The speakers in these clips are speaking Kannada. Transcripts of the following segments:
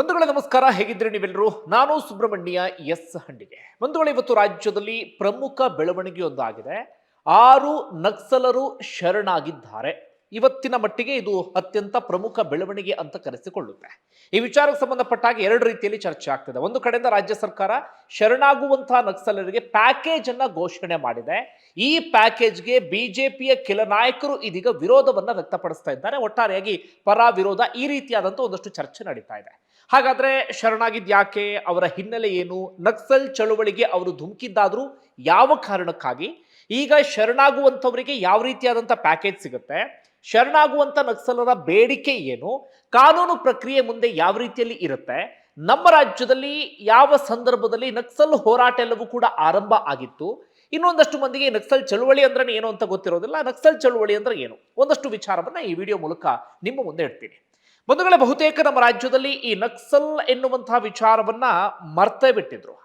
ಬಂಧುಗಳೇ ನಮಸ್ಕಾರ ಹೇಗಿದ್ರೆ ನೀವೆಲ್ಲರೂ? ನಾನು ಸುಬ್ರಹ್ಮಣ್ಯ ಎಸ್ ಹಂಡಿಗೆ. ಬಂಧುಗಳು, ಇವತ್ತು ರಾಜ್ಯದಲ್ಲಿ ಪ್ರಮುಖ ಬೆಳವಣಿಗೆಯೊಂದಾಗಿದೆ. ಆರು ನಕ್ಸಲರು ಶರಣಾಗಿದ್ದಾರೆ. ಇವತ್ತಿನ ಮಟ್ಟಿಗೆ ಇದು ಅತ್ಯಂತ ಪ್ರಮುಖ ಬೆಳವಣಿಗೆ ಅಂತ ಕರೆಸಿಕೊಳ್ಳುತ್ತೆ. ಈ ವಿಚಾರಕ್ಕೆ ಸಂಬಂಧಪಟ್ಟ ಹಾಗೆ ಎರಡು ರೀತಿಯಲ್ಲಿ ಚರ್ಚೆ ಆಗ್ತದೆ. ಒಂದು ಕಡೆಯಿಂದ ರಾಜ್ಯ ಸರ್ಕಾರ ಶರಣಾಗುವಂತಹ ನಕ್ಸಲರಿಗೆ ಪ್ಯಾಕೇಜ್ ಅನ್ನ ಘೋಷಣೆ ಮಾಡಿದೆ. ಈ ಪ್ಯಾಕೇಜ್ಗೆ ಬಿಜೆಪಿಯ ಕೆಲ ನಾಯಕರು ಇದೀಗ ವಿರೋಧವನ್ನ ವ್ಯಕ್ತಪಡಿಸ್ತಾ ಇದ್ದಾರೆ. ಒಟ್ಟಾರೆಯಾಗಿ ಪರ ವಿರೋಧ ಈ ರೀತಿಯಾದಂತಹ ಒಂದಷ್ಟು ಚರ್ಚೆ ನಡೀತಾ ಇದೆ. ಹಾಗಾದ್ರೆ ಶರಣಾಗಿದ್ ಯಾಕೆ ಅವರ ಹಿನ್ನೆಲೆ ಏನು? ನಕ್ಸಲ್ ಚಳುವಳಿಗೆ ಅವರು ಧುಮುಕಿದ್ದಾದ್ರೂ ಯಾವ ಕಾರಣಕ್ಕಾಗಿ? ಈಗ ಶರಣಾಗುವಂಥವರಿಗೆ ಯಾವ ರೀತಿಯಾದಂಥ ಪ್ಯಾಕೇಜ್ ಸಿಗುತ್ತೆ? ಶರಣಾಗುವಂಥ ನಕ್ಸಲರ ಬೇಡಿಕೆ ಏನು? ಕಾನೂನು ಪ್ರಕ್ರಿಯೆ ಮುಂದೆ ಯಾವ ರೀತಿಯಲ್ಲಿ ಇರುತ್ತೆ? ನಮ್ಮ ರಾಜ್ಯದಲ್ಲಿ ಯಾವ ಸಂದರ್ಭದಲ್ಲಿ ನಕ್ಸಲ್ ಹೋರಾಟ ಎಲ್ಲವೂ ಕೂಡ ಆರಂಭ ಆಗಿತ್ತು? ಇನ್ನೊಂದಷ್ಟು ಮಂದಿಗೆ ನಕ್ಸಲ್ ಚಳುವಳಿ ಅಂದ್ರೆ ಏನು ಅಂತ ಗೊತ್ತಿರೋದಿಲ್ಲ. ನಕ್ಸಲ್ ಚಳುವಳಿ ಅಂದ್ರೆ ಏನು? ಒಂದಷ್ಟು ವಿಚಾರವನ್ನ ಈ ವಿಡಿಯೋ ಮೂಲಕ ನಿಮ್ಮ ಮುಂದೆ ಇಡ್ತೀನಿ. ಬಂಧುಗಳೇ, ಬಹುತೇಕ ನಮ್ಮ ರಾಜ್ಯದಲ್ಲಿ ಈ ನಕ್ಸಲ್ ಎನ್ನುವಂತಹ ವಿಚಾರವನ್ನ ಮರ್ತೇ ಬಿಟ್ಟಿದ್ರು.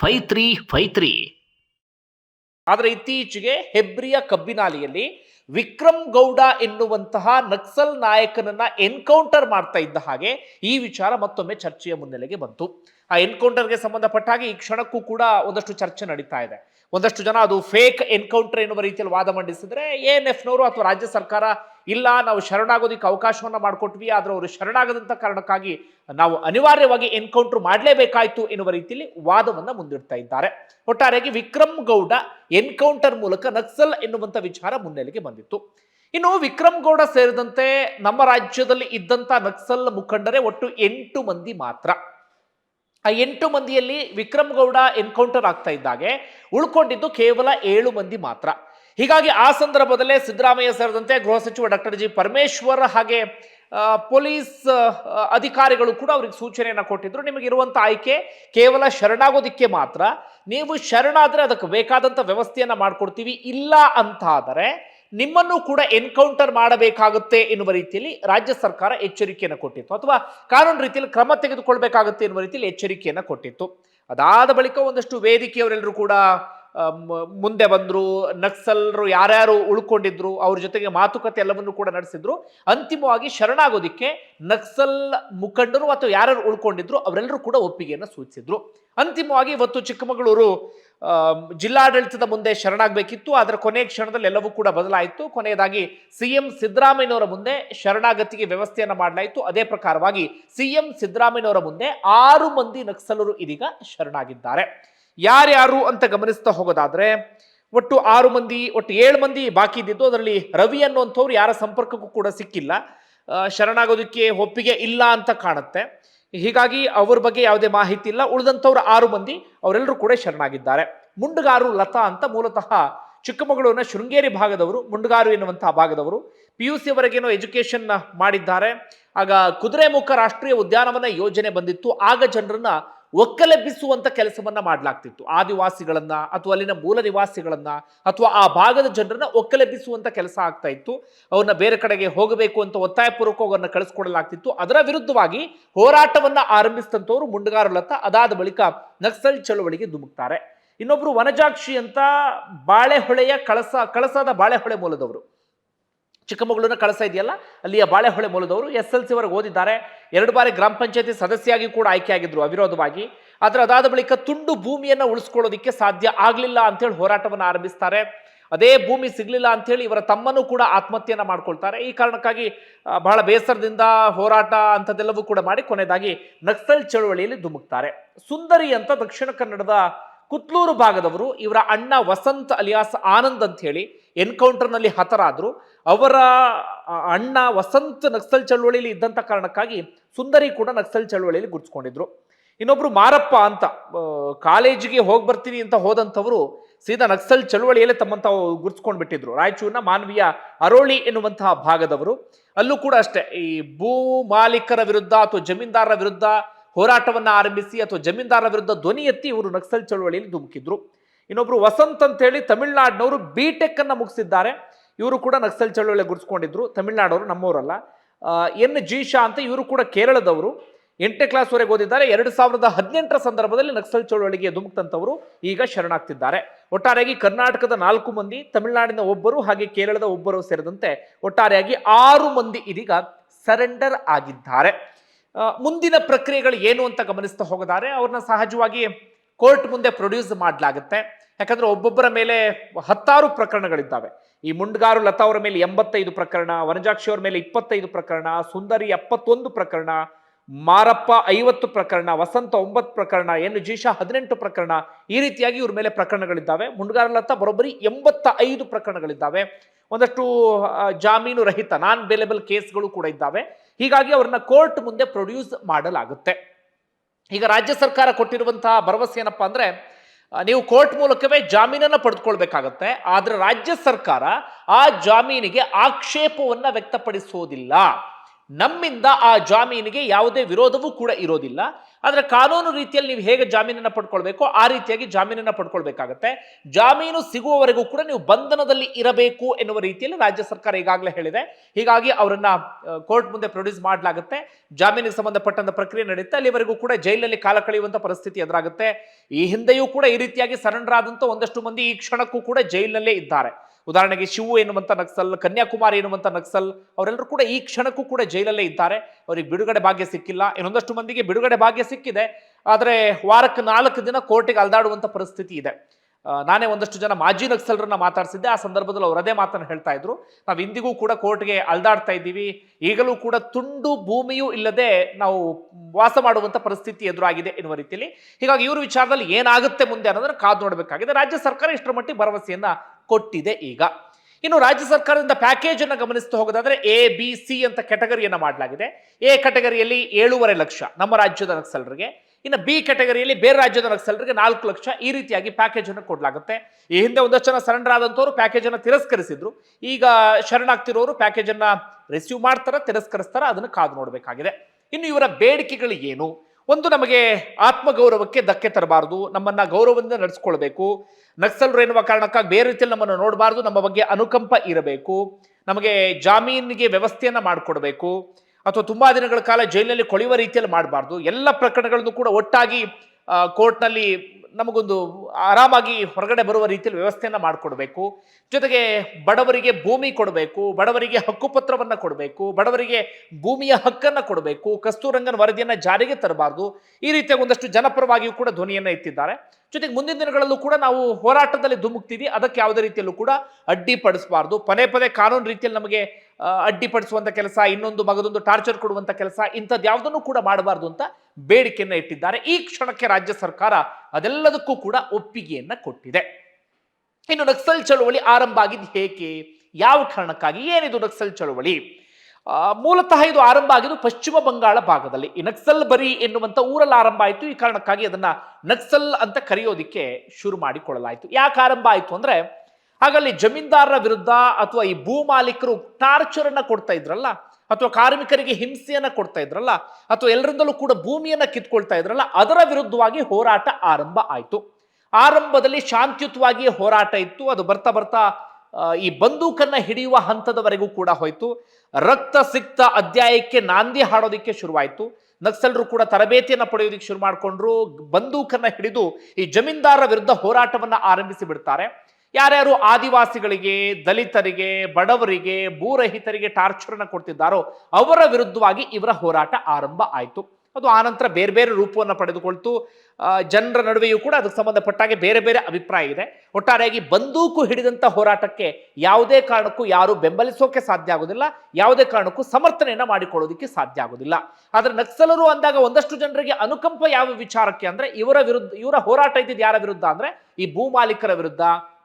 five three five three ಆದರೆ ಇತ್ತೀಚೆಗೆ ಹೆಬ್ರಿಯ ಕಬ್ಬಿನಾಲಿಯಲ್ಲಿ ವಿಕ್ರಮ್ ಗೌಡ ಎನ್ನುವಂತಹ ನಕ್ಸಲ್ ನಾಯಕನನ್ನ ಎನ್ಕೌಂಟರ್ ಮಾಡ್ತಾ ಇದ್ದ ಹಾಗೆ ಈ ವಿಚಾರ ಮತ್ತೊಮ್ಮೆ ಚರ್ಚೆಯ ಮುನ್ನೆಲೆಗೆ ಬಂತು. ಆ ಎನ್ಕೌಂಟರ್ಗೆ ಸಂಬಂಧಪಟ್ಟ ಹಾಗೆ ಈ ಕ್ಷಣಕ್ಕೂ ಕೂಡ ಒಂದಷ್ಟು ಚರ್ಚೆ ನಡೀತಾ ಇದೆ. ಒಂದಷ್ಟು ಜನ ಅದು ಫೇಕ್ ಎನ್ಕೌಂಟರ್ ಎನ್ನುವ ರೀತಿಯಲ್ಲಿ ವಾದ ಮಂಡಿಸಿದ್ರೆ ಎ ಎನ್ ಎಫ್ನವರು ಅಥವಾ ರಾಜ್ಯ ಸರ್ಕಾರ ಇಲ್ಲ, ನಾವು ಶರಣಾಗೋದಕ್ಕೆ ಅವಕಾಶವನ್ನು ಮಾಡಿಕೊಟ್ವಿ, ಆದರೆ ಅವರು ಶರಣಾಗದಂತ ಕಾರಣಕ್ಕಾಗಿ ನಾವು ಅನಿವಾರ್ಯವಾಗಿ ಎನ್ಕೌಂಟರ್ ಮಾಡಲೇಬೇಕಾಯ್ತು ಎನ್ನುವ ರೀತಿಯಲ್ಲಿ ವಾದವನ್ನು ಮುಂದಿಡ್ತಾ ಇದ್ದಾರೆ. ಒಟ್ಟಾರೆಯಾಗಿ ವಿಕ್ರಮ್ ಗೌಡ ಎನ್ಕೌಂಟರ್ ಮೂಲಕ ನಕ್ಸಲ್ ಎನ್ನುವಂಥ ವಿಚಾರ ಮುನ್ನೆಲೆಗೆ ಬಂದಿತ್ತು. ಇನ್ನು ವಿಕ್ರಮ್ ಗೌಡ ಸೇರಿದಂತೆ ನಮ್ಮ ರಾಜ್ಯದಲ್ಲಿ ಇದ್ದಂತ ನಕ್ಸಲ್ ಮುಖಂಡರೇ ಒಟ್ಟು ಎಂಟು ಮಂದಿ ಮಾತ್ರ. ಆ ಎಂಟು ಮಂದಿಯಲ್ಲಿ ವಿಕ್ರಮ್ ಗೌಡ ಎನ್ಕೌಂಟರ್ ಆಗ್ತಾ ಇದ್ದಾಗೆ, ಉಳ್ಕೊಂಡಿದ್ದು ಕೇವಲ ಏಳು ಮಂದಿ ಮಾತ್ರ. ಹೀಗಾಗಿ ಆ ಸಂದರ್ಭದಲ್ಲೇ ಸಿದ್ದರಾಮಯ್ಯ ಸೇರಿದಂತೆ ಗೃಹ ಸಚಿವ ಡಾಕ್ಟರ್ ಜಿ ಪರಮೇಶ್ವರ್ ಹಾಗೆ ಪೊಲೀಸ್ ಅಧಿಕಾರಿಗಳು ಕೂಡ ಅವ್ರಿಗೆ ಸೂಚನೆಯನ್ನು ಕೊಟ್ಟಿದ್ರು. ನಿಮಗಿರುವಂಥ ಆಯ್ಕೆ ಕೇವಲ ಶರಣಾಗೋದಿಕ್ಕೆ ಮಾತ್ರ. ನೀವು ಶರಣಾದರೆ ಅದಕ್ಕೆ ಬೇಕಾದಂತ ವ್ಯವಸ್ಥೆಯನ್ನ ಮಾಡ್ಕೊಡ್ತೀವಿ. ಇಲ್ಲ ಅಂತ ಆದರೆ ನಿಮ್ಮನ್ನು ಕೂಡ ಎನ್ಕೌಂಟರ್ ಮಾಡಬೇಕಾಗುತ್ತೆ ಎನ್ನುವ ರೀತಿಯಲ್ಲಿ ರಾಜ್ಯ ಸರ್ಕಾರ ಎಚ್ಚರಿಕೆಯನ್ನು ಕೊಟ್ಟಿತ್ತು. ಅಥವಾ ಕಾನೂನು ರೀತಿಯಲ್ಲಿ ಕ್ರಮ ತೆಗೆದುಕೊಳ್ಬೇಕಾಗುತ್ತೆ ಎನ್ನುವ ರೀತಿಯಲ್ಲಿ ಎಚ್ಚರಿಕೆಯನ್ನು ಕೊಟ್ಟಿತ್ತು. ಅದಾದ ಬಳಿಕ ಒಂದಷ್ಟು ವೇದಿಕೆಯವರೆಲ್ಲರೂ ಕೂಡ ಮುಂದೆ ಬಂದರು, ನಕ್ಸಲ್ರು ಯಾರ್ಯಾರು ಉಳ್ಕೊಂಡಿದ್ರು, ಅವ್ರ ಜೊತೆಗೆ ಮಾತುಕತೆ ಎಲ್ಲವನ್ನು ಕೂಡ ನಡೆಸಿದ್ರು. ಅಂತಿಮವಾಗಿ ಶರಣಾಗೋದಿಕ್ಕೆ ನಕ್ಸಲ್ ಮುಖಂಡರು ಅಥವಾ ಯಾರ್ಯಾರು ಉಳ್ಕೊಂಡಿದ್ರು, ಅವರೆಲ್ಲರೂ ಕೂಡ ಒಪ್ಪಿಗೆಯನ್ನು ಸೂಚಿಸಿದ್ರು. ಅಂತಿಮವಾಗಿ ಇವತ್ತು ಚಿಕ್ಕಮಗಳೂರು ಜಿಲ್ಲಾಡಳಿತದ ಮುಂದೆ ಶರಣಾಗಬೇಕಿತ್ತು. ಆದರೆ ಕೊನೆ ಕ್ಷಣದಲ್ಲಿ ಎಲ್ಲವೂ ಕೂಡ ಬದಲಾಯಿತು. ಕೊನೆಯದಾಗಿ ಸಿಎಂ ಸಿದ್ದರಾಮಯ್ಯನವರ ಮುಂದೆ ಶರಣಾಗತಿಗೆ ವ್ಯವಸ್ಥೆಯನ್ನು ಮಾಡಲಾಯಿತು. ಅದೇ ಪ್ರಕಾರವಾಗಿ ಸಿಎಂ ಸಿದ್ದರಾಮಯ್ಯನವರ ಮುಂದೆ ಆರು ಮಂದಿ ನಕ್ಸಲರು ಇದೀಗ ಶರಣಾಗಿದ್ದಾರೆ. ಯಾರ್ಯಾರು ಅಂತ ಗಮನಿಸ್ತಾ ಹೋಗೋದಾದ್ರೆ, ಒಟ್ಟು ಆರು ಮಂದಿ, ಒಟ್ಟು ಏಳು ಮಂದಿ ಬಾಕಿ ಇದ್ದಿದ್ದು. ಅದರಲ್ಲಿ ರವಿ ಅನ್ನುವಂಥವ್ರು ಯಾರ ಸಂಪರ್ಕಕ್ಕೂ ಕೂಡ ಸಿಕ್ಕಿಲ್ಲ. ಶರಣಾಗೋದಕ್ಕೆ ಒಪ್ಪಿಗೆ ಇಲ್ಲ ಅಂತ ಕಾಣುತ್ತೆ. ಹೀಗಾಗಿ ಅವ್ರ ಬಗ್ಗೆ ಯಾವುದೇ ಮಾಹಿತಿ ಇಲ್ಲ. ಉಳಿದಂಥವ್ರು ಆರು ಮಂದಿ ಅವರೆಲ್ಲರೂ ಕೂಡ ಶರಣಾಗಿದ್ದಾರೆ. ಮುಂಡುಗಾರು ಲತಾ ಅಂತ ಮೂಲತಃ ಚಿಕ್ಕಮಗಳೂರಿನ ಶೃಂಗೇರಿ ಭಾಗದವರು, ಮುಂಡುಗಾರು ಎನ್ನುವಂತಹ ಭಾಗದವರು ಪಿ ಯು ಸಿ ವರೆಗೇನೋ ಎಜುಕೇಶನ್ ಮಾಡಿದ್ದಾರೆ. ಆಗ ಕುದುರೆಮುಖ ರಾಷ್ಟ್ರೀಯ ಉದ್ಯಾನವನ ಯೋಜನೆ ಬಂದಿತ್ತು. ಆಗ ಜನರನ್ನ ಒಕ್ಕಲೆಬ್ಬಿಸುವಂತ ಕೆಲಸವನ್ನ ಮಾಡಲಾಗ್ತಿತ್ತು. ಆದಿವಾಸಿಗಳನ್ನ ಅಥವಾ ಅಲ್ಲಿನ ಮೂಲ ನಿವಾಸಿಗಳನ್ನ ಅಥವಾ ಆ ಭಾಗದ ಜನರನ್ನ ಒಕ್ಕಲೆಬ್ಬಿಸುವಂತ ಕೆಲಸ ಆಗ್ತಾ ಇತ್ತು ಅವ್ರನ್ನ ಬೇರೆ ಕಡೆಗೆ ಹೋಗಬೇಕು ಅಂತ ಒತ್ತಾಯಪೂರ್ವಕ ಅವ್ರನ್ನ ಕಳಿಸ್ಕೊಡಲಾಗ್ತಿತ್ತು. ಅದರ ವಿರುದ್ಧವಾಗಿ ಹೋರಾಟವನ್ನ ಆರಂಭಿಸಿದಂಥವ್ರು ಮುಂಡಗಾರು ಅದಾದ ಬಳಿಕ ನಕ್ಸಲ್ ಚಳವಳಿಗೆ ಧುಮುಕ್ತಾರೆ. ಇನ್ನೊಬ್ರು ವನಜಾಕ್ಷಿ ಅಂತ ಬಾಳೆಹೊಳೆಯ ಕಳಸ, ಕಳಸದ ಬಾಳೆಹೊಳೆ ಮೂಲದವರು. ಚಿಕ್ಕಮಗಳೂರಿನ ಕಳಸ ಇದೆಯಲ್ಲ, ಅಲ್ಲಿಯ ಬಾಳೆಹೊಳೆ ಮೂಲದವರು ಎಸ್ ಎಲ್ ಸಿ ವರೆಗೆ ಓದಿದ್ದಾರೆ. ಎರಡು ಬಾರಿ ಗ್ರಾಮ ಪಂಚಾಯತಿ ಸದಸ್ಯಾಗಿ ಕೂಡ ಆಯ್ಕೆಯಾಗಿದ್ರು ಅವಿರೋಧವಾಗಿ. ಆದರೆ ಅದಾದ ಬಳಿಕ ತುಂಡು ಭೂಮಿಯನ್ನು ಉಳಿಸ್ಕೊಳ್ಳೋದಕ್ಕೆ ಸಾಧ್ಯ ಆಗಲಿಲ್ಲ ಅಂತೇಳಿ ಹೋರಾಟವನ್ನು ಆರಂಭಿಸ್ತಾರೆ. ಅದೇ ಭೂಮಿ ಸಿಗಲಿಲ್ಲ ಅಂತೇಳಿ ಇವರ ತಮ್ಮನೂ ಕೂಡ ಆತ್ಮಹತ್ಯೆಯನ್ನು ಮಾಡ್ಕೊಳ್ತಾರೆ. ಈ ಕಾರಣಕ್ಕಾಗಿ ಬಹಳ ಬೇಸರದಿಂದ ಹೋರಾಟ ಅಂಥದ್ದೆಲ್ಲವೂ ಕೂಡ ಮಾಡಿ ಕೊನೆಯದಾಗಿ ನಕ್ಸಲ್ ಚಳುವಳಿಯಲ್ಲಿ ಧುಮುಕ್ತಾರೆ. ಸುಂದರಿ ಅಂತ ದಕ್ಷಿಣ ಕನ್ನಡದ ಕುತ್ಲೂರು ಭಾಗದವರು ಇವರ ಅಣ್ಣ ವಸಂತ್ ಅಲಿಯಾಸ್ ಆನಂದ್ ಅಂತ ಹೇಳಿ ಎನ್ಕೌಂಟರ್ನಲ್ಲಿ ಹತರಾದರು. ಅವರ ಅಣ್ಣ ವಸಂತ್ ನಕ್ಸಲ್ ಚಳವಳಿಯಲ್ಲಿ ಇದ್ದಂಥ ಕಾರಣಕ್ಕಾಗಿ ಸುಂದರಿ ಕೂಡ ನಕ್ಸಲ್ ಚಳವಳಿಯಲ್ಲಿ ಗುರ್ಸ್ಕೊಂಡಿದ್ರು ಇನ್ನೊಬ್ರು ಮಾರಪ್ಪ ಅಂತ ಕಾಲೇಜಿಗೆ ಹೋಗಿ ಬರ್ತೀನಿ ಅಂತ ಹೋದಂಥವರು ಸೀದಾ ನಕ್ಸಲ್ ಚಳವಳಿಯಲ್ಲೇ ತಮ್ಮಂತ ಗುರ್ಸ್ಕೊಂಡು ಬಿಟ್ಟಿದ್ರು ರಾಯಚೂರಿನ ಮಾನವೀಯ ಅರೋಳಿ ಎನ್ನುವಂತಹ ಭಾಗದವರು. ಅಲ್ಲೂ ಕೂಡ ಅಷ್ಟೇ, ಈ ಭೂ ಮಾಲೀಕರ ವಿರುದ್ಧ ಅಥವಾ ಜಮೀನ್ದಾರರ ವಿರುದ್ಧ ಹೋರಾಟವನ್ನ ಆರಂಭಿಸಿ ಅಥವಾ ಜಮೀನ್ದಾರರ ವಿರುದ್ಧ ಧ್ವನಿ ಎತ್ತಿ ಇವರು ನಕ್ಸಲ್ ಚಳವಳಿಯಲ್ಲಿ ಧುಮುಕಿದ್ರು. ಇನ್ನೊಬ್ರು ವಸಂತ್ ಅಂತ ಹೇಳಿ ತಮಿಳ್ನಾಡಿನವರು ಬಿ ಟೆಕ್ ಅನ್ನ ಮುಗಿಸಿದ್ದಾರೆ. ಇವರು ಕೂಡ ನಕ್ಸಲ್ ಚಳವಳಿ ಗುರುಸ್ಕೊಂಡಿದ್ರು ತಮಿಳ್ನಾಡವರು ನಮ್ಮವರಲ್ಲ. ಎನ್. ಜೀಶಾ ಅಂತ ಇವರು ಕೂಡ ಕೇರಳದವರು. ಎಂಟನೇ ಕ್ಲಾಸ್ವರೆಗೆ ಓದಿದ್ದಾರೆ. ಎರಡು ಸಾವಿರದ ಹದಿನೆಂಟರ ಸಂದರ್ಭದಲ್ಲಿ ನಕ್ಸಲ್ ಚಳವಳಿಗೆ ಧುಮುಕ್ತಂತವರು ಈಗ ಶರಣಾಗ್ತಿದ್ದಾರೆ. ಒಟ್ಟಾರೆಯಾಗಿ ಕರ್ನಾಟಕದ ನಾಲ್ಕು ಮಂದಿ, ತಮಿಳುನಾಡಿನ ಒಬ್ಬರು ಹಾಗೆ ಕೇರಳದ ಒಬ್ಬರು ಸೇರಿದಂತೆ ಒಟ್ಟಾರೆಯಾಗಿ ಆರು ಮಂದಿ ಇದೀಗ ಸರೆಂಡರ್ ಆಗಿದ್ದಾರೆ. ಮುಂದಿನ ಪ್ರಕ್ರಿಯೆಗಳು ಏನು ಅಂತ ಗಮನಿಸ್ತಾ ಹೋಗಿದ್ದಾರೆ ಅವ್ರನ್ನ ಸಹಜವಾಗಿ ಕೋರ್ಟ್ ಮುಂದೆ ಪ್ರೊಡ್ಯೂಸ್ ಮಾಡಲಾಗುತ್ತೆ. ಯಾಕಂದ್ರೆ ಒಬ್ಬೊಬ್ಬರ ಮೇಲೆ ಹತ್ತಾರು ಪ್ರಕರಣಗಳಿದ್ದಾವೆ. ಈ ಮುಂಡ್ಗಾರು ಲತಾ ಅವರ ಮೇಲೆ ಎಂಬತ್ತೈದು ಪ್ರಕರಣ, ವನಜಾಕ್ಷಿ ಅವರ ಮೇಲೆ ಇಪ್ಪತ್ತೈದು ಪ್ರಕರಣ, ಸುಂದರಿ ಎಪ್ಪತ್ತೊಂದು ಪ್ರಕರಣ, ಮಾರಪ್ಪ ಐವತ್ತು ಪ್ರಕರಣ, ವಸಂತ ಒಂಬತ್ತು ಪ್ರಕರಣ ಎನ್ ಜೀಶಾ ಹದಿನೆಂಟು ಪ್ರಕರಣ, ಈ ರೀತಿಯಾಗಿ ಇವ್ರ ಮೇಲೆ ಪ್ರಕರಣಗಳಿದ್ದಾವೆ. ಮುಂಡ್ಗಾರ ಲತಾ ಬರೋಬ್ಬರಿ ಎಂಬತ್ತ ಐದು ಪ್ರಕರಣಗಳಿದ್ದಾವೆ. ಒಂದಷ್ಟು ಜಾಮೀನು ರಹಿತ ನಾನ್ ಬೇಲೆಬಲ್ ಕೇಸ್ಗಳು ಕೂಡ ಇದ್ದಾವೆ. ಹೀಗಾಗಿ ಅವ್ರನ್ನ ಕೋರ್ಟ್ ಮುಂದೆ ಪ್ರೊಡ್ಯೂಸ್ ಮಾಡಲಾಗುತ್ತೆ. ಈಗ ರಾಜ್ಯ ಸರ್ಕಾರ ಕೊಟ್ಟಿರುವಂತಹ ಭರವಸೆ ಏನಪ್ಪಾ ಅಂದ್ರೆ ನೀವು ಕೋರ್ಟ್ ಮೂಲಕವೇ ಜಾಮೀನನ್ನು ಪಡೆದುಕೊಳ್ಬೇಕಾಗತ್ತೆ, ಆದ್ರೆ ರಾಜ್ಯ ಸರ್ಕಾರ ಆ ಜಾಮೀನಿಗೆ ಆಕ್ಷೇಪವನ್ನ ವ್ಯಕ್ತಪಡಿಸೋದಿಲ್ಲ. ನಮ್ಮಿಂದ ಆ ಜಾಮೀನಿಗೆ ಯಾವುದೇ ವಿರೋಧವೂ ಕೂಡ ಇರೋದಿಲ್ಲ. ಆದ್ರೆ ಕಾನೂನು ರೀತಿಯಲ್ಲಿ ನೀವು ಹೇಗೆ ಜಾಮೀನನ್ನು ಪಡ್ಕೊಳ್ಬೇಕು, ಆ ರೀತಿಯಾಗಿ ಜಾಮೀನನ್ನು ಪಡ್ಕೊಳ್ಬೇಕಾಗತ್ತೆ. ಜಾಮೀನು ಸಿಗುವವರೆಗೂ ಕೂಡ ನೀವು ಬಂಧನದಲ್ಲಿ ಇರಬೇಕು ಎನ್ನುವ ರೀತಿಯಲ್ಲಿ ರಾಜ್ಯ ಸರ್ಕಾರ ಈಗಾಗಲೇ ಹೇಳಿದೆ. ಹೀಗಾಗಿ ಅವರನ್ನ ಕೋರ್ಟ್ ಮುಂದೆ ಪ್ರೊಡ್ಯೂಸ್ ಮಾಡಲಾಗುತ್ತೆ. ಜಾಮೀನಿಗೆ ಸಂಬಂಧಪಟ್ಟಂತ ಪ್ರಕ್ರಿಯೆ ನಡೆಯುತ್ತೆ ಅಲ್ಲಿವರೆಗೂ ಕೂಡ ಜೈಲಲ್ಲಿ ಕಾಲ ಕಳೆಯುವಂತ ಪರಿಸ್ಥಿತಿ ಎದುರಾಗುತ್ತೆ. ಈ ಹಿಂದೆಯೂ ಕೂಡ ಈ ರೀತಿಯಾಗಿ ಸರೆಂಡರ್ ಒಂದಷ್ಟು ಮಂದಿ ಈ ಕ್ಷಣಕ್ಕೂ ಕೂಡ ಜೈಲಿನಲ್ಲೇ ಇದ್ದಾರೆ. ಉದಾಹರಣೆಗೆ ಶಿವು ಎನ್ನುವಂಥ ನಕ್ಸಲ್, ಕನ್ಯಾಕುಮಾರಿ ಎನ್ನುವಂಥ ನಕ್ಸಲ್, ಅವರೆಲ್ಲರೂ ಕೂಡ ಈ ಕ್ಷಣಕ್ಕೂ ಕೂಡ ಜೈಲಲ್ಲೇ ಇದ್ದಾರೆ. ಅವರಿಗೆ ಬಿಡುಗಡೆ ಭಾಗ್ಯ ಸಿಕ್ಕಿಲ್ಲ. ಇನ್ನೊಂದಷ್ಟು ಮಂದಿಗೆ ಬಿಡುಗಡೆ ಭಾಗ್ಯ ಸಿಕ್ಕಿದೆ. ಆದರೆ ವಾರಕ್ಕೆ ನಾಲ್ಕು ದಿನ ಕೋರ್ಟಿಗೆ ಅಲ್ದಾಡುವಂಥ ಪರಿಸ್ಥಿತಿ ಇದೆ. ನಾನೇ ಒಂದಷ್ಟು ಜನ ಮಾಜಿ ನಕ್ಸಲರನ್ನ ಮಾತಾಡಿಸಿದ್ದೆ. ಆ ಸಂದರ್ಭದಲ್ಲಿ ಅವರದೇ ಅದೇ ಮಾತನ್ನು ಹೇಳ್ತಾ ಇದ್ರು. ನಾವು ಇಂದಿಗೂ ಕೂಡ ಕೋರ್ಟ್ಗೆ ಅಲ್ದಾಡ್ತಾ ಇದ್ದೀವಿ. ಈಗಲೂ ಕೂಡ ತುಂಡು ಭೂಮಿಯೂ ಇಲ್ಲದೆ ನಾವು ವಾಸ ಮಾಡುವಂತ ಪರಿಸ್ಥಿತಿ ಎದುರಾಗಿದೆ ಎನ್ನುವ ರೀತಿಯಲ್ಲಿ. ಹೀಗಾಗಿ ಇವ್ರ ವಿಚಾರದಲ್ಲಿ ಏನಾಗುತ್ತೆ ಮುಂದೆ ಅನ್ನೋದನ್ನು ಕಾದು ನೋಡಬೇಕಾಗಿದೆ. ರಾಜ್ಯ ಸರ್ಕಾರ ಇಷ್ಟರ ಮಟ್ಟಿಗೆ ಭರವಸೆಯನ್ನ ಕೊಟ್ಟಿದೆ ಈಗ. ಇನ್ನು ರಾಜ್ಯ ಸರ್ಕಾರದಿಂದ ಪ್ಯಾಕೇಜ್ ಅನ್ನು ಗಮನಿಸ್ತಾ ಹೋಗೋದಾದ್ರೆ ಎ, ಬಿ, ಸಿ ಅಂತ ಕೆಟಗರಿಯನ್ನು ಮಾಡಲಾಗಿದೆ. ಎ ಕೆಟಗರಿಯಲ್ಲಿ ಏಳೂವರೆ ಲಕ್ಷ ನಮ್ಮ ರಾಜ್ಯದ ನಕ್ಸಲರಿಗೆ. ಇನ್ನು ಬಿ ಕೆಟಗರಿಯಲ್ಲಿ ಬೇರೆ ರಾಜ್ಯದ ನಕ್ಸಲರಿಗೆ ನಾಲ್ಕು ಲಕ್ಷ ಈ ರೀತಿಯಾಗಿ ಪ್ಯಾಕೇಜ್ ಅನ್ನು ಕೊಡಲಾಗುತ್ತೆ. ಈ ಹಿಂದೆ ಒಂದಷ್ಟು ಜನ ಸರೆಂಡರ್ ಆದಂಥವ್ರು ಪ್ಯಾಕೇಜ್ ಅನ್ನು ತಿರಸ್ಕರಿಸಿದ್ರು. ಈಗ ಶರಣಾಗ್ತಿರೋರು ಪ್ಯಾಕೇಜ್ ಅನ್ನ ರಿಸೀವ್ ಮಾಡ್ತಾರ, ತಿರಸ್ಕರಿಸ್ತಾರ, ಅದನ್ನು ಕಾದು ನೋಡಬೇಕಾಗಿದೆ. ಇನ್ನು ಇವರ ಬೇಡಿಕೆಗಳು ಏನು? ಒಂದು ನಮಗೆ ಆತ್ಮಗೌರವಕ್ಕೆ ಧಕ್ಕೆ ತರಬಾರದು, ನಮ್ಮನ್ನ ಗೌರವದಿಂದ ನಡೆಸ್ಕೊಳ್ಬೇಕು. ನಕ್ಸಲರು ಎನ್ನುವ ಕಾರಣಕ್ಕಾಗಿ ಬೇರೆ ರೀತಿಯಲ್ಲಿ ನಮ್ಮನ್ನು ನೋಡಬಾರ್ದು, ನಮ್ಮ ಬಗ್ಗೆ ಅನುಕಂಪ ಇರಬೇಕು. ನಮಗೆ ಜಾಮೀನಿಗೆ ವ್ಯವಸ್ಥೆಯನ್ನು ಮಾಡಿಕೊಡ್ಬೇಕು. ಅಥವಾ ತುಂಬಾ ದಿನಗಳ ಕಾಲ ಜೈಲಿನಲ್ಲಿ ಕೊಳೆಯುವ ರೀತಿಯಲ್ಲಿ ಮಾಡಬಾರ್ದು. ಎಲ್ಲ ಪ್ರಕರಣಗಳನ್ನು ಕೂಡ ಒಟ್ಟಾಗಿ ಕೋರ್ಟ್ನಲ್ಲಿ ನಮಗೊಂದು ಆರಾಮಾಗಿ ಹೊರಗಡೆ ಬರುವ ರೀತಿಯಲ್ಲಿ ವ್ಯವಸ್ಥೆಯನ್ನು ಮಾಡಿಕೊಡ್ಬೇಕು. ಜೊತೆಗೆ ಬಡವರಿಗೆ ಭೂಮಿ ಕೊಡಬೇಕು, ಬಡವರಿಗೆ ಹಕ್ಕುಪತ್ರವನ್ನು ಕೊಡಬೇಕು, ಬಡವರಿಗೆ ಭೂಮಿಯ ಹಕ್ಕನ್ನ ಕೊಡಬೇಕು, ಕಸ್ತೂರಂಗನ್ ವರದಿಯನ್ನ ಜಾರಿಗೆ ತರಬಾರ್ದು. ಈ ರೀತಿಯ ಒಂದಷ್ಟು ಜನಪರವಾಗಿಯೂ ಕೂಡ ಧ್ವನಿಯನ್ನ ಎತ್ತಿದ್ದಾರೆ. ಜೊತೆಗೆ ಮುಂದಿನ ದಿನಗಳಲ್ಲೂ ಕೂಡ ನಾವು ಹೋರಾಟದಲ್ಲಿ ಧುಮುಕ್ತೀವಿ. ಅದಕ್ಕೆ ಯಾವುದೇ ರೀತಿಯಲ್ಲೂ ಕೂಡ ಅಡ್ಡಿಪಡಿಸಬಾರ್ದು ಪದೇ ಪದೇ ಕಾನೂನು ರೀತಿಯಲ್ಲಿ ನಮಗೆ ಅಡ್ಡಿಪಡಿಸುವಂಥ ಕೆಲಸ, ಇನ್ನೊಂದು ಮಗದೊಂದು ಟಾರ್ಚರ್ ಕೊಡುವಂತ ಕೆಲಸ ಇಂಥದ್ದು ಯಾವುದನ್ನು ಕೂಡ ಮಾಡಬಾರ್ದು ಅಂತ ಬೇಡಿಕೆಯನ್ನ ಇಟ್ಟಿದ್ದಾರೆ. ಈ ಕ್ಷಣಕ್ಕೆ ರಾಜ್ಯ ಸರ್ಕಾರ ಅದೆಲ್ಲದಕ್ಕೂ ಕೂಡ ಒಪ್ಪಿಗೆಯನ್ನ ಕೊಟ್ಟಿದೆ. ಇನ್ನು ನಕ್ಸಲ್ ಚಳುವಳಿ ಆರಂಭ ಆಗಿದ್ದು ಹೇಗೆ? ಯಾವ ಕಾರಣಕ್ಕಾಗಿ? ಏನಿದು ನಕ್ಸಲ್ ಚಳುವಳಿ? ಮೂಲತಃ ಇದು ಆರಂಭ ಆಗಿದ್ದು ಪಶ್ಚಿಮ ಬಂಗಾಳ ಭಾಗದಲ್ಲಿ. ಈ ನಕ್ಸಲ್ ಬರಿ ಎನ್ನುವಂಥ ಊರಲ್ಲಿ ಆರಂಭ ಆಯಿತು. ಈ ಕಾರಣಕ್ಕಾಗಿ ಅದನ್ನ ನಕ್ಸಲ್ ಅಂತ ಕರೆಯೋದಿಕ್ಕೆ ಶುರು ಮಾಡಿಕೊಳ್ಳಲಾಯಿತು. ಯಾಕೆ ಆರಂಭ ಆಯಿತು ಅಂದ್ರೆ, ಹಾಗಲ್ಲಿ ಜಮೀನ್ದಾರರ ವಿರುದ್ಧ ಅಥವಾ ಈ ಭೂ ಮಾಲೀಕರು ಟಾರ್ಚರ್ ಅನ್ನ ಕೊಡ್ತಾ ಇದ್ರಲ್ಲ ಅಥವಾ ಕಾರ್ಮಿಕರಿಗೆ ಹಿಂಸೆಯನ್ನ ಕೊಡ್ತಾ ಇದ್ರಲ್ಲ, ಅಥವಾ ಎಲ್ಲರಿಂದಲೂ ಕೂಡ ಭೂಮಿಯನ್ನ ಕಿತ್ಕೊಳ್ತಾ ಇದ್ರಲ್ಲ, ಅದರ ವಿರುದ್ಧವಾಗಿ ಹೋರಾಟ ಆರಂಭ ಆಯಿತು. ಆರಂಭದಲ್ಲಿ ಶಾಂತಿಯುತವಾಗಿ ಹೋರಾಟ ಇತ್ತು. ಅದು ಬರ್ತಾ ಬರ್ತಾ ಈ ಬಂದೂಕನ್ನು ಹಿಡಿಯುವ ಹಂತದವರೆಗೂ ಕೂಡ ಹೋಯಿತು. ರಕ್ತ ಸಿಕ್ತ ಅಧ್ಯಾಯಕ್ಕೆ ನಾಂದಿ ಹಾಡೋದಿಕ್ಕೆ ಶುರುವಾಯಿತು. ನಕ್ಸಲರು ಕೂಡ ತರಬೇತಿಯನ್ನ ಪಡೆಯೋದಿಕ್ಕೆ ಶುರು ಮಾಡಿಕೊಂಡ್ರು. ಬಂದೂಕನ್ನು ಹಿಡಿದು ಈ ಜಮೀನ್ದಾರರ ವಿರುದ್ಧ ಹೋರಾಟವನ್ನ ಆರಂಭಿಸಿ ಬಿಡ್ತಾರೆ. ಯಾರ್ಯಾರು ಆದಿವಾಸಿಗಳಿಗೆ, ದಲಿತರಿಗೆ, ಬಡವರಿಗೆ, ಭೂರಹಿತರಿಗೆ ಟಾರ್ಚರ್ನ ಕೊಡ್ತಿದ್ದಾರೋ ಅವರ ವಿರುದ್ಧವಾಗಿ ಇವರ ಹೋರಾಟ ಆರಂಭ ಆಯಿತು. ಅದು ಆನಂತರ ಬೇರೆ ಬೇರೆ ರೂಪವನ್ನು ಪಡೆದುಕೊಳ್ತು. ಜನರ ನಡುವೆಯೂ ಕೂಡ ಅದಕ್ಕೆ ಸಂಬಂಧಪಟ್ಟಾಗೆ ಬೇರೆ ಬೇರೆ ಅಭಿಪ್ರಾಯ ಇದೆ. ಒಟ್ಟಾರೆಯಾಗಿ ಬಂದೂಕು ಹಿಡಿದಂತ ಹೋರಾಟಕ್ಕೆ ಯಾವುದೇ ಕಾರಣಕ್ಕೂ ಯಾರು ಬೆಂಬಲಿಸೋಕೆ ಸಾಧ್ಯ ಆಗೋದಿಲ್ಲ. ಯಾವುದೇ ಕಾರಣಕ್ಕೂ ಸಮರ್ಥನೆಯನ್ನು ಮಾಡಿಕೊಳ್ಳೋದಕ್ಕೆ ಸಾಧ್ಯ ಆಗೋದಿಲ್ಲ. ಆದರೆ ನಕ್ಸಲರು ಅಂದಾಗ ಒಂದಷ್ಟು ಜನರಿಗೆ ಅನುಕಂಪ ಯಾವ ವಿಚಾರಕ್ಕೆ ಅಂದ್ರೆ ಇವರ ವಿರುದ್ಧ, ಇವರ ಹೋರಾಟ ಇದ್ದಿದ್ದು ಯಾರ ವಿರುದ್ಧ ಅಂದ್ರೆ ಈ ಭೂ ಮಾಲೀಕರ ವಿರುದ್ಧ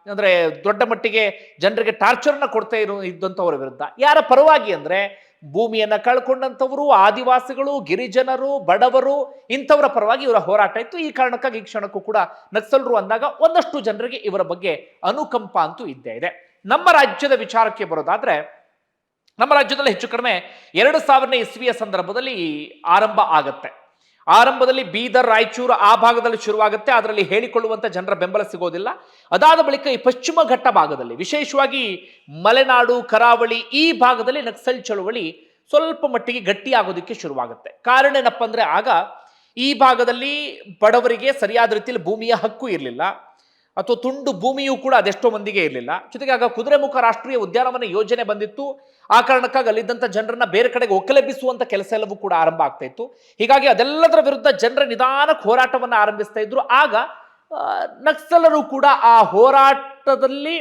ಅಂದ್ರೆ ದೊಡ್ಡ ಮಟ್ಟಿಗೆ ಜನರಿಗೆ ಟಾರ್ಚರ್ನ ಕೊಡ್ತಾ ಇರೋ ಇದ್ದಂಥವ್ರ ವಿರುದ್ಧ. ಯಾರ ಪರವಾಗಿ ಅಂದ್ರೆ ಭೂಮಿಯನ್ನು ಕಳ್ಕೊಂಡಂಥವರು ಆದಿವಾಸಿಗಳು, ಗಿರಿಜನರು, ಬಡವರು, ಇಂಥವರ ಪರವಾಗಿ ಇವರ ಹೋರಾಟ ಇತ್ತು. ಈ ಕಾರಣಕ್ಕಾಗಿ ಈ ಕ್ಷಣಕ್ಕೂ ಕೂಡ ನಕ್ಸಲರು ಅಂದಾಗ ಒಂದಷ್ಟು ಜನರಿಗೆ ಇವರ ಬಗ್ಗೆ ಅನುಕಂಪ ಅಂತೂ ಇದ್ದೇ ಇದೆ. ನಮ್ಮ ರಾಜ್ಯದ ವಿಚಾರಕ್ಕೆ ಬರೋದಾದ್ರೆ, ನಮ್ಮ ರಾಜ್ಯದಲ್ಲಿ ಹೆಚ್ಚು ಕಡಿಮೆ ಎರಡು ಸಾವಿರನೇ ಇಸ್ವಿಯ ಸಂದರ್ಭದಲ್ಲಿ ಆರಂಭ ಆಗತ್ತೆ. ಆರಂಭದಲ್ಲಿ ಬೀದರ್, ರಾಯಚೂರು ಆ ಭಾಗದಲ್ಲಿ ಶುರುವಾಗುತ್ತೆ. ಅದರಲ್ಲಿ ಹೇಳಿಕೊಳ್ಳುವಂತ ಜನರ ಬೆಂಬಲ ಸಿಗೋದಿಲ್ಲ. ಅದಾದ ಬಳಿಕ ಈ ಪಶ್ಚಿಮ ಘಟ್ಟ ಭಾಗದಲ್ಲಿ, ವಿಶೇಷವಾಗಿ ಮಲೆನಾಡು, ಕರಾವಳಿ ಈ ಭಾಗದಲ್ಲಿ ನಕ್ಸಲ್ ಚಳುವಳಿ ಸ್ವಲ್ಪ ಮಟ್ಟಿಗೆ ಗಟ್ಟಿಯಾಗೋದಕ್ಕೆ ಶುರುವಾಗುತ್ತೆ. ಕಾರಣ ಏನಪ್ಪ ಅಂದ್ರೆ ಆಗ ಈ ಭಾಗದಲ್ಲಿ ಬಡವರಿಗೆ ಸರಿಯಾದ ರೀತಿಯಲ್ಲಿ ಭೂಮಿಯ ಹಕ್ಕು ಇರಲಿಲ್ಲ. ಅಥವಾ ತುಂಡು ಭೂಮಿಯೂ ಕೂಡ ಅದೆಷ್ಟೋ ಮಂದಿಗೆ ಇರಲಿಲ್ಲ. ಜೊತೆಗೆ ಆಗ ಕುದುರೆಮುಖ ರಾಷ್ಟ್ರೀಯ ಉದ್ಯಾನವನ ಯೋಜನೆ ಬಂದಿತ್ತು. ಆ ಕಾರಣಕ್ಕಾಗಿ ಅಲ್ಲಿದ್ದಂಥ ಜನರನ್ನ ಬೇರೆ ಕಡೆಗೆ ಒಕ್ಕಲೆಬ್ಬಿಸುವಂಥ ಕೆಲಸ ಎಲ್ಲವೂ ಕೂಡ ಆರಂಭ ಆಗ್ತಾ ಇತ್ತು. ಹೀಗಾಗಿ ಅದೆಲ್ಲದರ ವಿರುದ್ಧ ಜನರ ನಿಧಾನಕ್ಕೆ ಹೋರಾಟವನ್ನು ಆರಂಭಿಸ್ತಾ ಇದ್ರು. ಆಗ ನಕ್ಸಲರು ಕೂಡ ಆ ಹೋರಾಟದಲ್ಲಿ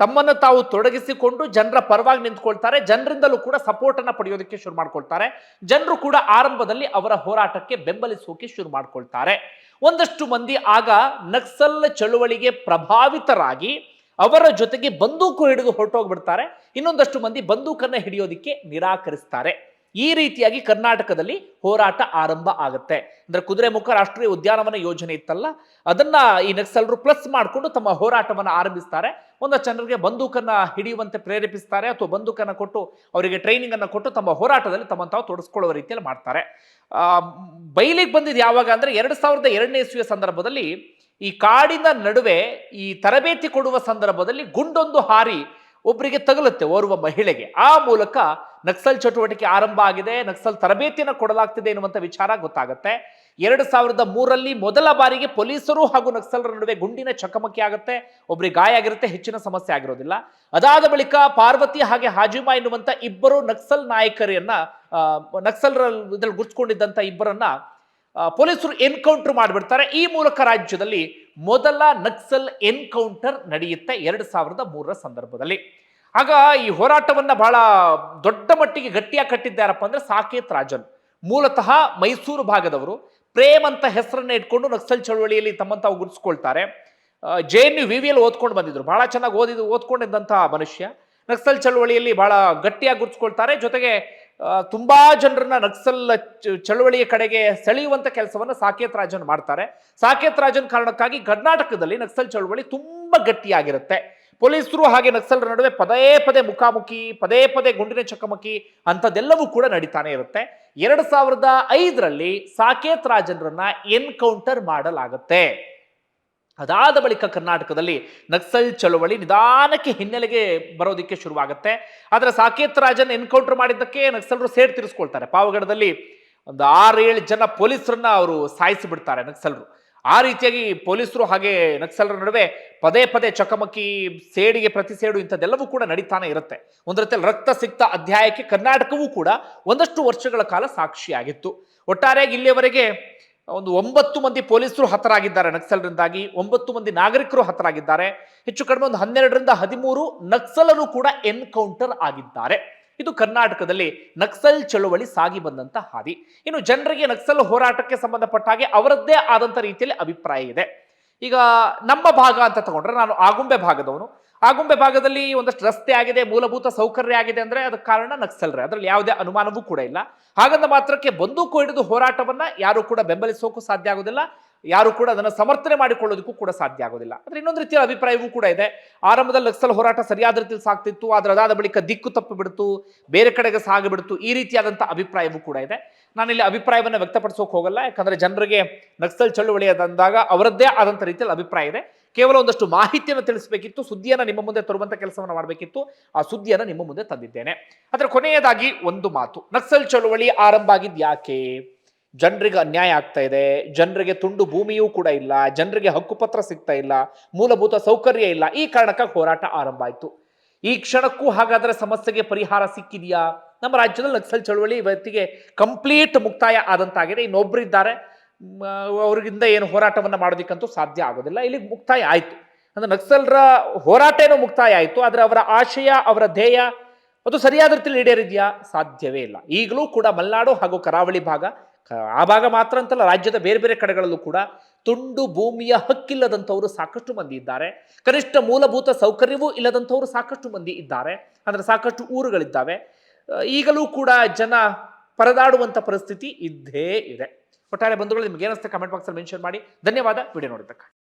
ತಮ್ಮನ್ನು ತಾವು ತೊಡಗಿಸಿಕೊಂಡು ಜನರ ಪರವಾಗಿ ನಿಂತ್ಕೊಳ್ತಾರೆ. ಜನರಿಂದಲೂ ಕೂಡ ಸಪೋರ್ಟ್ ಅನ್ನ ಪಡೆಯೋದಕ್ಕೆ ಶುರು ಮಾಡ್ಕೊಳ್ತಾರೆ. ಜನರು ಕೂಡ ಆರಂಭದಲ್ಲಿ ಅವರ ಹೋರಾಟಕ್ಕೆ ಬೆಂಬಲಿಸೋಕೆ ಶುರು ಮಾಡ್ಕೊಳ್ತಾರೆ. ಒಂದಷ್ಟು ಮಂದಿ ಆಗ ನಕ್ಸಲ್ ಚಳುವಳಿಗೆ ಪ್ರಭಾವಿತರಾಗಿ ಅವರ ಜೊತೆಗೆ ಬಂದೂಕು ಹಿಡಿದು ಹೊರಟೋಗ್ಬಿಡ್ತಾರೆ. ಇನ್ನೊಂದಷ್ಟು ಮಂದಿ ಬಂದೂಕನ್ನು ಹಿಡಿಯೋದಕ್ಕೆ ನಿರಾಕರಿಸ್ತಾರೆ. ಈ ರೀತಿಯಾಗಿ ಕರ್ನಾಟಕದಲ್ಲಿ ಹೋರಾಟ ಆರಂಭ ಆಗುತ್ತೆ. ಅಂದ್ರೆ ಕುದುರೆಮುಖ ರಾಷ್ಟ್ರೀಯ ಉದ್ಯಾನವನ ಯೋಜನೆ ಇತ್ತಲ್ಲ, ಅದನ್ನ ಈ ನಕ್ಸಲರು ಪ್ಲಸ್ ಮಾಡಿಕೊಂಡು ತಮ್ಮ ಹೋರಾಟವನ್ನು ಆರಂಭಿಸ್ತಾರೆ. ಒಂದು ಜನರಿಗೆ ಬಂದೂಕನ್ನ ಹಿಡಿಯುವಂತೆ ಪ್ರೇರೇಪಿಸ್ತಾರೆ ಅಥವಾ ಬಂದೂಕನ್ನು ಕೊಟ್ಟು ಅವರಿಗೆ ಟ್ರೈನಿಂಗ್ ಅನ್ನ ಕೊಟ್ಟು ತಮ್ಮ ಹೋರಾಟದಲ್ಲಿ ತಮ್ಮನ್ನು ತಾವು ತೊಡಸ್ಕೊಳ್ಳುವ ರೀತಿಯಲ್ಲಿ ಮಾಡ್ತಾರೆ. ಬಯಲಿಗೆ ಬಂದಿದ್ದು ಯಾವಾಗ ಅಂದ್ರೆ ಎರಡು ಸಾವಿರದ ಎರಡನೇ ಇಸ್ವಿಯ ಸಂದರ್ಭದಲ್ಲಿ ಈ ಕಾಡಿನ ನಡುವೆ ಈ ತರಬೇತಿ ಕೊಡುವ ಸಂದರ್ಭದಲ್ಲಿ ಗುಂಡೊಂದು ಹಾರಿ ಒಬ್ಬರಿಗೆ ತಗಲುತ್ತೆ ಓರ್ವ ಮಹಿಳೆಗೆ. ಆ ಮೂಲಕ ನಕ್ಸಲ್ ಚಟುವಟಿಕೆ ಆರಂಭ ಆಗಿದೆ. ನಕ್ಸಲ್ ತರಬೇತಿಯನ್ನು ಕೊಡಲಾಗ್ತಿದೆ ಎನ್ನುವಂಥ ವಿಚಾರ ಗೊತ್ತಾಗುತ್ತೆ. ಎರಡು ಸಾವಿರದ ಮೂರರಲ್ಲಿ ಮೊದಲ ಬಾರಿಗೆ ಪೊಲೀಸರು ಹಾಗೂ ನಕ್ಸಲರ ನಡುವೆ ಗುಂಡಿನ ಚಕಮಕಿ ಆಗುತ್ತೆ. ಒಬ್ಬರಿಗೆ ಗಾಯ ಆಗಿರುತ್ತೆ, ಹೆಚ್ಚಿನ ಸಮಸ್ಯೆ ಆಗಿರೋದಿಲ್ಲ. ಅದಾದ ಬಳಿಕ ಪಾರ್ವತಿ ಹಾಗೆ ಹಾಜಿಮಾ ಎನ್ನುವಂಥ ಇಬ್ಬರು ನಕ್ಸಲ್ ನಾಯಕರನ್ನ ನಕ್ಸಲರ ಇದ್ರಲ್ಲಿ ಗುರ್ಚ್ಕೊಂಡಿದ್ದಂಥ ಇಬ್ಬರನ್ನ ಪೊಲೀಸರು ಎನ್ಕೌಂಟರ್ ಮಾಡಿಬಿಡ್ತಾರೆ. ಈ ಮೂಲಕ ರಾಜ್ಯದಲ್ಲಿ ಮೊದಲ ನಕ್ಸಲ್ ಎನ್ಕೌಂಟರ್ ನಡೆಯುತ್ತೆ ಎರಡು ಸಾವಿರದ ಮೂರರ ಸಂದರ್ಭದಲ್ಲಿ. ಆಗ ಈ ಹೋರಾಟವನ್ನ ಬಹಳ ದೊಡ್ಡ ಮಟ್ಟಿಗೆ ಗಟ್ಟಿಯಾಗಿ ಕಟ್ಟಿದ್ದಾರಪ್ಪ ಅಂದ್ರೆ ಸಾಕೇತ್ ರಾಜನ್. ಮೂಲತಃ ಮೈಸೂರು ಭಾಗದವರು ಪ್ರೇಮ್ ಅಂತ ಹೆಸರನ್ನ ಇಟ್ಕೊಂಡು ನಕ್ಸಲ್ ಚಳವಳಿಯಲ್ಲಿ ತಮ್ಮಂತ ತಾವು ಗುರುತಿಸ್ಕೊಳ್ತಾರೆ J N U, V V L ಓದ್ಕೊಂಡು ಬಂದಿದ್ರು. ಬಹಳ ಚೆನ್ನಾಗಿ ಓದಿದ್ದು ಓದ್ಕೊಂಡಿದ್ದಂತಹ ಮನುಷ್ಯ ನಕ್ಸಲ್ ಚಳವಳಿಯಲ್ಲಿ ಬಹಳ ಗಟ್ಟಿಯಾಗಿ ಗುರುತಿಸ್ಕೊಳ್ತಾರೆ. ಜೊತೆಗೆ ತುಂಬಾ ಜನರನ್ನ ನಕ್ಸಲ್ ಚಳುವಳಿಯ ಕಡೆಗೆ ಸೆಳೆಯುವಂತ ಕೆಲಸವನ್ನು ಸಾಕೇತ್ ರಾಜನ್ ಮಾಡ್ತಾರೆ. ಸಾಕೇತ್ ರಾಜನ್ ಕಾರಣಕ್ಕಾಗಿ ಕರ್ನಾಟಕದಲ್ಲಿ ನಕ್ಸಲ್ ಚಳವಳಿ ತುಂಬಾ ಗಟ್ಟಿಯಾಗಿರುತ್ತೆ. ಪೊಲೀಸರು ಹಾಗೆ ನಕ್ಸಲರ ನಡುವೆ ಪದೇ ಪದೇ ಮುಖಾಮುಖಿ, ಪದೇ ಪದೇ ಗುಂಡಿನ ಚಕಮಕಿ ಅಂಥದ್ದೆಲ್ಲವೂ ಕೂಡ ನಡೀತಾನೆ ಇರುತ್ತೆ. ಎರಡು ಸಾವಿರದ ಐದರಲ್ಲಿ ಸಾಕೇತ್ ರಾಜನ್ರನ್ನ ಎನ್ಕೌಂಟರ್ ಮಾಡಲಾಗುತ್ತೆ. ಅದಾದ ಬಳಿಕ ಕರ್ನಾಟಕದಲ್ಲಿ ನಕ್ಸಲ್ ಚಳುವಳಿ ನಿಧಾನಕ್ಕೆ ಹಿನ್ನೆಲೆಗೆ ಬರೋದಕ್ಕೆ ಶುರುವಾಗುತ್ತೆ. ಆದರೆ ಸಾಕೇತ್ ರಾಜನ್ ಎನ್ಕೌಂಟರ್ ಮಾಡಿದ್ದಕ್ಕೆ ನಕ್ಸಲರು ಸೇಡ್ ತಿರ್ಸ್ಕೊಳ್ತಾರೆ. ಪಾವಗಡದಲ್ಲಿ ಒಂದು ಆರು ಏಳು ಜನ ಪೊಲೀಸರನ್ನ ಅವರು ಸಾಯಿಸಿ ಬಿಡ್ತಾರೆ ನಕ್ಸಲರು. ಆ ರೀತಿಯಾಗಿ ಪೊಲೀಸರು ಹಾಗೆ ನಕ್ಸಲರ ನಡುವೆ ಪದೇ ಪದೇ ಚಕಮಕಿ, ಸೇಡಿಗೆ ಪ್ರತಿ ಸೇಡು ಇಂಥದ್ದೆಲ್ಲವೂ ಕೂಡ ನಡೀತಾನೆ ಇರುತ್ತೆ. ಒಂದು ರೀತಿಯಲ್ಲಿ ರಕ್ತ ಸಿಕ್ತ ಅಧ್ಯಾಯಕ್ಕೆ ಕರ್ನಾಟಕವೂ ಕೂಡ ಒಂದಷ್ಟು ವರ್ಷಗಳ ಕಾಲ ಸಾಕ್ಷಿಯಾಗಿತ್ತು. ಒಟ್ಟಾರೆಯಾಗಿ ಇಲ್ಲಿಯವರೆಗೆ ಒಂದು ಒಂಬತ್ತು ಮಂದಿ ಪೊಲೀಸರು ಹತರಾಗಿದ್ದಾರೆ ನಕ್ಸಲರಿಂದಾಗಿ, ಒಂಬತ್ತು ಮಂದಿ ನಾಗರಿಕರು ಹತರಾಗಿದ್ದಾರೆ. ಹೆಚ್ಚು ಕಡಿಮೆ ಒಂದು ಹನ್ನೆರಡರಿಂದ ಹದಿಮೂರು ನಕ್ಸಲರು ಕೂಡ ಎನ್ಕೌಂಟರ್ ಆಗಿದ್ದಾರೆ. ಇದು ಕರ್ನಾಟಕದಲ್ಲಿ ನಕ್ಸಲ್ ಚಳುವಳಿ ಸಾಗಿ ಬಂದಂತ ಹಾದಿ. ಇನ್ನು ಜನರಿಗೆ ನಕ್ಸಲ್ ಹೋರಾಟಕ್ಕೆ ಸಂಬಂಧಪಟ್ಟ ಹಾಗೆ ಅವರದ್ದೇ ಆದಂತ ರೀತಿಯಲ್ಲಿ ಅಭಿಪ್ರಾಯ ಇದೆ. ಈಗ ನಮ್ಮ ಭಾಗ ಅಂತ ತಗೊಂಡ್ರೆ ನಾನು ಆಗುಂಬೆ ಭಾಗದವನು. ಆಗುಂಬೆ ಭಾಗದಲ್ಲಿ ಒಂದಷ್ಟು ರಸ್ತೆ ಆಗಿದೆ, ಮೂಲಭೂತ ಸೌಕರ್ಯ ಆಗಿದೆ ಅಂದ್ರೆ ಅದಕ್ಕೆ ಕಾರಣ ನಕ್ಸಲ್ರೆ. ಅದರಲ್ಲಿ ಯಾವುದೇ ಅನುಮಾನವೂ ಕೂಡ ಇಲ್ಲ. ಹಾಗಂದ ಮಾತ್ರಕ್ಕೆ ಬಂದೂಕು ಹಿಡಿದು ಹೋರಾಟವನ್ನ ಯಾರು ಕೂಡ ಬೆಂಬಲಿಸೋಕ್ಕೂ ಸಾಧ್ಯ ಆಗೋದಿಲ್ಲ. ಯಾರು ಕೂಡ ಅದನ್ನು ಸಮರ್ಥನೆ ಮಾಡಿಕೊಳ್ಳೋದಕ್ಕೂ ಕೂಡ ಸಾಧ್ಯ ಆಗೋದಿಲ್ಲ. ಆದ್ರೆ ಇನ್ನೊಂದು ರೀತಿಯ ಅಭಿಪ್ರಾಯವೂ ಕೂಡ ಇದೆ. ಆರಂಭದಲ್ಲಿ ನಕ್ಸಲ್ ಹೋರಾಟ ಸರಿಯಾದ ರೀತಿಯಲ್ಲಿ ಸಾಗ್ತಿತ್ತು, ಆದ್ರೆ ಅದಾದ ಬಳಿಕ ದಿಕ್ಕು ತಪ್ಪು ಬಿಡ್ತು, ಬೇರೆ ಕಡೆಗೆ ಸಾಗಿಬಿಡ್ತು ಈ ರೀತಿಯಾದಂಥ ಅಭಿಪ್ರಾಯವೂ ಕೂಡ ಇದೆ. ನಾನಿಲ್ಲಿ ಅಭಿಪ್ರಾಯವನ್ನು ವ್ಯಕ್ತಪಡಿಸೋಕೆ ಹೋಗಲ್ಲ. ಯಾಕಂದ್ರೆ ಜನರಿಗೆ ನಕ್ಸಲ್ ಚಳುವಳಿ ಅದಂದಾಗ ಅವರದ್ದೇ ಆದಂಥ ರೀತಿಯಲ್ಲಿ ಅಭಿಪ್ರಾಯ ಇದೆ. ಕೇವಲ ಒಂದಷ್ಟು ಮಾಹಿತಿಯನ್ನು ತಿಳಿಸಬೇಕಿತ್ತು, ಸುದ್ದಿಯನ್ನು ನಿಮ್ಮ ಮುಂದೆ ತರುವಂತ ಕೆಲಸವನ್ನು ಮಾಡಬೇಕಿತ್ತು, ಆ ಸುದ್ದಿಯನ್ನು ನಿಮ್ಮ ಮುಂದೆ ತಂದಿದ್ದೇನೆ. ಅದರ ಕೊನೆಯದಾಗಿ ಒಂದು ಮಾತು, ನಕ್ಸಲ್ ಚಳುವಳಿ ಆರಂಭ ಆಗಿದ್ದು ಯಾಕೆ? ಜನರಿಗೆ ಅನ್ಯಾಯ ಆಗ್ತಾ ಇದೆ, ಜನರಿಗೆ ತುಂಡು ಭೂಮಿಯೂ ಕೂಡ ಇಲ್ಲ, ಜನರಿಗೆ ಹಕ್ಕುಪತ್ರ ಸಿಗ್ತಾ ಇಲ್ಲ, ಮೂಲಭೂತ ಸೌಕರ್ಯ ಇಲ್ಲ, ಈ ಕಾರಣಕ್ಕಾಗಿ ಹೋರಾಟ ಆರಂಭ ಆಯಿತು. ಈ ಕ್ಷಣಕ್ಕೂ ಹಾಗಾದರೆ ಸಮಸ್ಯೆಗೆ ಪರಿಹಾರ ಸಿಕ್ಕಿದೆಯಾ? ನಮ್ಮ ರಾಜ್ಯದಲ್ಲಿ ನಕ್ಸಲ್ ಚಳವಳಿ ಇವತ್ತಿಗೆ ಕಂಪ್ಲೀಟ್ ಮುಕ್ತಾಯ ಆದಂತಾಗಿದೆ ಇನ್ನೊಬ್ಬರಿದ್ದಾರೆ ಅವ್ರಿಗಿಂದ ಏನು ಹೋರಾಟವನ್ನು ಮಾಡೋದಕ್ಕಂತೂ ಸಾಧ್ಯ ಆಗೋದಿಲ್ಲ. ಇಲ್ಲಿ ಮುಕ್ತಾಯ ಆಯಿತು. ಅಂದರೆ ನಕ್ಸಲ್ರ ಹೋರಾಟ ಮುಕ್ತಾಯ ಆಯಿತು, ಆದರೆ ಅವರ ಆಶಯ, ಅವರ ಧ್ಯೇಯ ಅದು ಸರಿಯಾದ ರೀತಿಯಲ್ಲಿ ಈಡೇರಿದೆಯಾ? ಸಾಧ್ಯವೇ ಇಲ್ಲ. ಈಗಲೂ ಕೂಡ ಮಲೆನಾಡು ಹಾಗೂ ಕರಾವಳಿ ಭಾಗ ಆ ಭಾಗ ಮಾತ್ರ ಅಂತಲ್ಲ, ರಾಜ್ಯದ ಬೇರೆ ಬೇರೆ ಕಡೆಗಳಲ್ಲೂ ಕೂಡ ತುಂಡು ಭೂಮಿಯ ಹಕ್ಕಿಲ್ಲದಂಥವರು ಸಾಕಷ್ಟು ಮಂದಿ ಇದ್ದಾರೆ. ಕನಿಷ್ಠ ಮೂಲಭೂತ ಸೌಕರ್ಯವೂ ಇಲ್ಲದಂಥವರು ಸಾಕಷ್ಟು ಮಂದಿ ಇದ್ದಾರೆ. ಅಂದ್ರೆ ಸಾಕಷ್ಟು ಊರುಗಳಿದ್ದಾವೆ. ಈಗಲೂ ಕೂಡ ಜನ ಪರದಾಡುವಂಥ ಪರಿಸ್ಥಿತಿ ಇದ್ದೇ ಇದೆ. ಒಟ್ಟಾರೆ ಬಂಧುಗಳು ನಿಮ್ಗೆ ಏನಿಸ್ತಾ ಕಮೆಂಟ್ ಬಾಕ್ಸಲ್ಲಿ ಮೆನ್ಷನ್ ಮಾಡಿ. ಧನ್ಯವಾದ. ವಿಡಿಯೋ ನೋಡಿದ್ದಕ್ಕೆ